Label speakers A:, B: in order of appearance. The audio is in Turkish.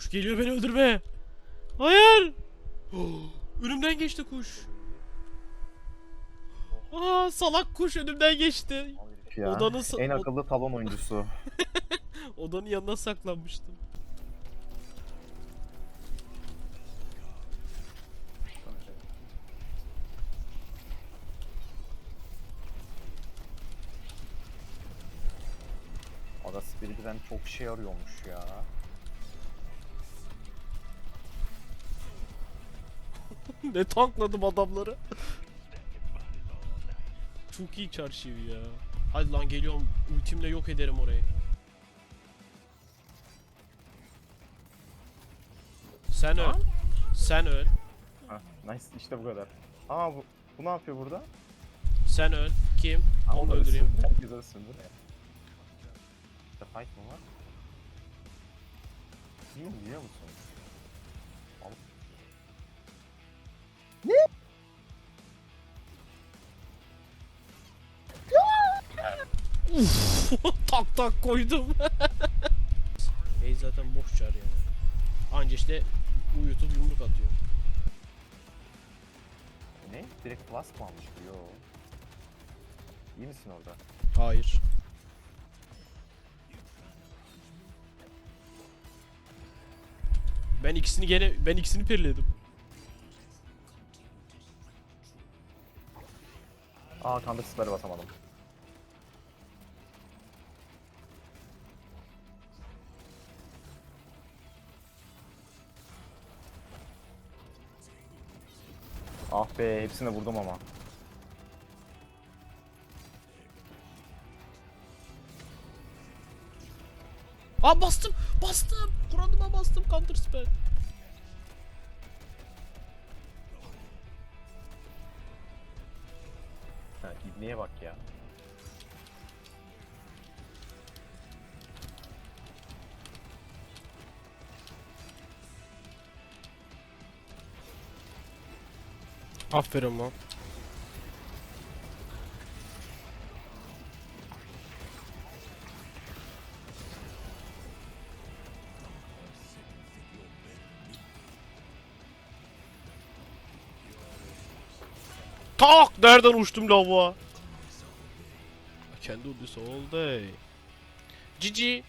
A: Kuş geliyor beni öldürme. Hayır. Önümden geçti kuş. Aa salak kuş önümden geçti.
B: Ya.
A: Odanın
B: en akıllı talon oyuncusu.
A: Odanın yanına saklanmıştım.
B: Ada Spirit'den çok şey arıyormuş ya.
A: ne tankladım adamları. Çok iyi çarşı evi ya. Hadi lan geliyorum. Ultimle yok ederim orayı. Sen öl. Sen öl.
B: Hah, nice işte bu kadar. Aa bu, bu ne yapıyor burada?
A: Sen öl. Kim?
B: Aa,
A: Onu öldüreyim.
B: Herkes ısındı ne? İşte fight mı var? Biliyor musun? Al-
A: tak tak koydum. Ey zaten boş çar yani. Anca işte uyutup yumruk atıyor.
B: Ne? Direkt flask mı almış? Yo. İyi misin orada?
A: Hayır. Ben ikisini gene ben ikisini pirledim.
B: Aa kandık sıfırı basamadım. Ah be hepsine vurdum ama.
A: Aa bastım bastım. Kuradıma bastım counter spell.
B: Ha, ibneye bak ya.
A: Aferin lan. Tak! Nereden uçtum lavuğa? I can do this all day. GG.